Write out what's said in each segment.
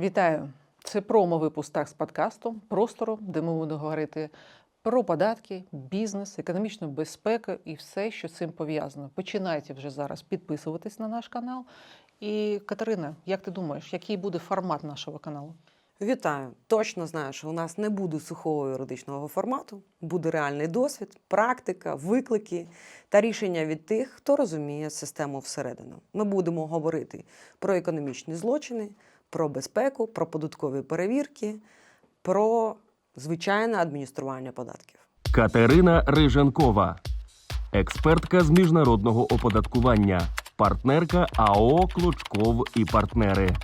Вітаю! Це промо-випуск з подкасту простору, де ми будемо говорити про податки, бізнес, економічну безпеку і все, що з цим пов'язано. Починайте вже зараз підписуватись на наш канал. І Катерина, як ти думаєш, який буде формат нашого каналу? Вітаю! Точно знаю, що у нас не буде сухого юридичного формату, буде реальний досвід, практика, виклики та рішення від тих, хто розуміє систему всередину. Ми будемо говорити про економічні злочини, про безпеку, про податкові перевірки, про звичайне адміністрування податків. Катерина Риженкова, експертка з міжнародного оподаткування, партнерка АО Клочков і партнери.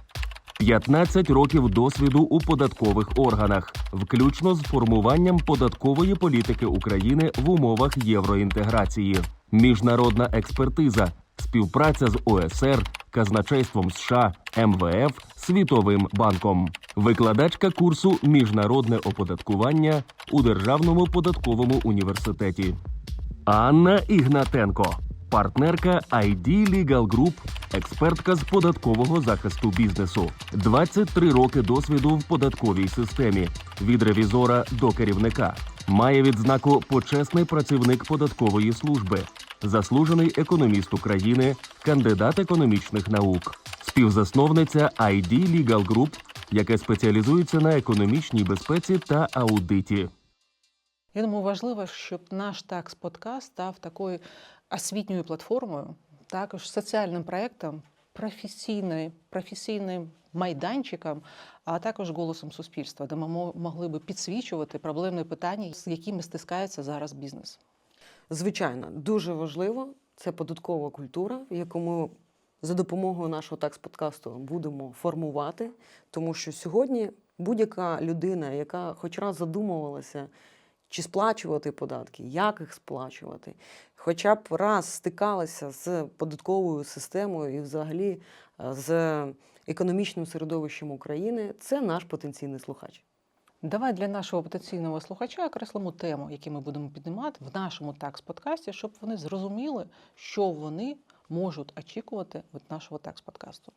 15 років досвіду у податкових органах, включно з формуванням податкової політики України в умовах євроінтеграції, міжнародна експертиза, співпраця з ОСР, казначейством США, МВФ, Світовим банком, викладачка курсу Міжнародне оподаткування у Державному податковому університеті. Анна Ігнатенко, партнерка ID Legal Group, експертка з податкового захисту бізнесу, 23 роки досвіду в податковій системі від ревізора до керівника. Має відзнаку почесний працівник податкової служби, заслужений економіст України, кандидат економічних наук, співзасновниця ID Legal Group, яке спеціалізується на економічній безпеці та аудиті. Я думаю, важливо, щоб наш такс подкаст став такою освітньою платформою, також соціальним проєктом, професійною, професійним майданчиком, а також голосом суспільства, де ми могли би підсвічувати проблемні питання, з якими стискається зараз бізнес. Звичайно, дуже важливо це податкова культура, яку ми за допомогою нашого такс-подкасту будемо формувати, тому що сьогодні будь-яка людина, яка хоч раз задумувалася, чи сплачувати податки, як їх сплачувати, хоча б раз стикалася з податковою системою і взагалі е, з економічним середовищем України, це наш потенційний слухач. Давай для нашого потенційного слухача окреслимо тему, які ми будемо піднімати в нашому такс-подкасті, щоб вони зрозуміли, що вони можуть очікувати від нашого такс-подкасту.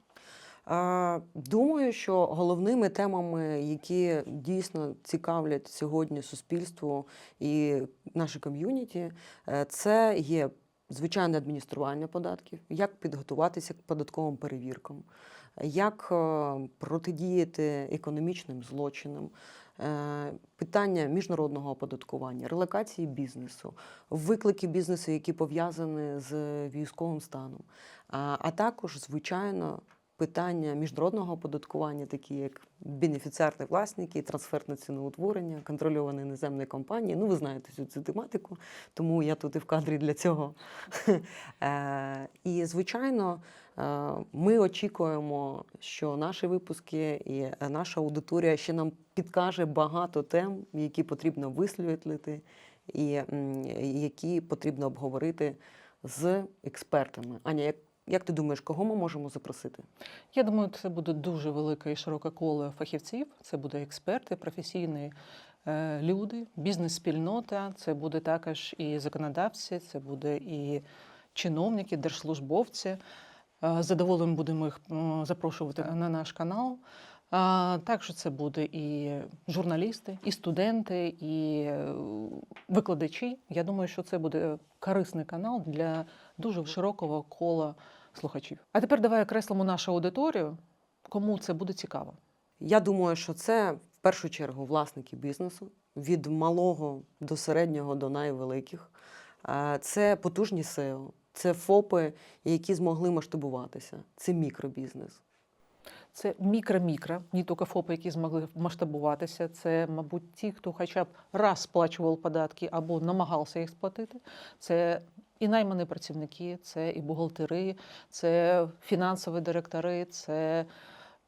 Е, Думаю, що головними темами, які дійсно цікавлять сьогодні суспільство і наше ком'юніті, е, це є звичайне адміністрування податків, як підготуватися к податковим перевіркам, як е, протидіяти економічним злочинам. е, Питання міжнародного оподаткування, релокації бізнесу, виклики бізнесу, які пов'язані з військовим станом, а а також, звичайно, питання міжнародного оподаткування, такі як бенефіціарні власники, трансферне ціноутворення, контрольовані іноземні компанії. Ну, ви знаєте всю цю тематику, тому я тут і в кадрі для цього. Е, І, звичайно, е, ми очікуємо, що наші випуски і наша аудиторія ще нам підкаже багато тем, які потрібно висвітлити, і які потрібно обговорити з експертами. Аня, як, як ти думаєш, кого ми можемо запросити? Я думаю, це буде дуже велике і широке коло фахівців. Це буде експерти, професійні е, люди, бізнес-спільнота. Це буде також і законодавці, це буде і чиновники, держслужбовці. Е, з Задоволенням будемо їх запрошувати на наш канал. А, Також це буде і журналісти, і студенти, і е, викладачі. Я думаю, що це буде корисний канал для дуже широкого кола слухачів. А тепер давай окреслимо нашу аудиторію, кому це буде цікаво. Я думаю, що це в першу чергу власники бізнесу від малого до середнього до найвеликих. Це потужні SEO, це ФОПи, які змогли масштабуватися. Це мікробізнес. Це мікро-мікро, не тільки ФОПи, які змогли масштабуватися. Це, мабуть, ті, хто хоча б раз сплачував податки або намагався їх сплатити. Це і наймані працівники, це і бухгалтери, це фінансові директори, це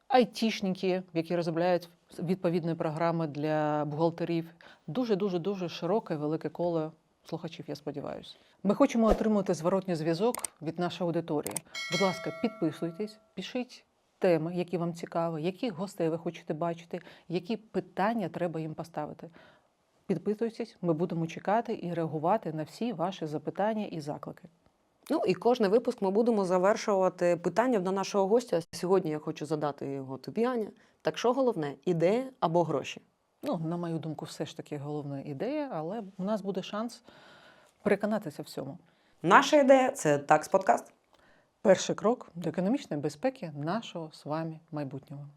айтішники, які розробляють відповідні програми для бухгалтерів. Дуже дуже дуже широке, велике коло слухачів, я сподіваюся. Ми хочемо отримати зворотній зв'язок від нашої аудиторії. Будь ласка, підписуйтесь, пишіть теми, які вам цікаві, яких гостей ви хочете бачити, які питання треба їм поставити. Підписуйтесь, ми будемо чекати і реагувати на всі ваші запитання і заклики. Ну і кожний випуск ми будемо завершувати питанням до нашого гостя. Сьогодні я хочу задати його тобі, Аня. Так що головне ідея або гроші? Ну, на мою думку, все ж таки головна ідея, але у нас буде шанс переконатися в цьому. Наша ідея це такс подкаст. Перший крок до економічної безпеки нашого з вами майбутнього.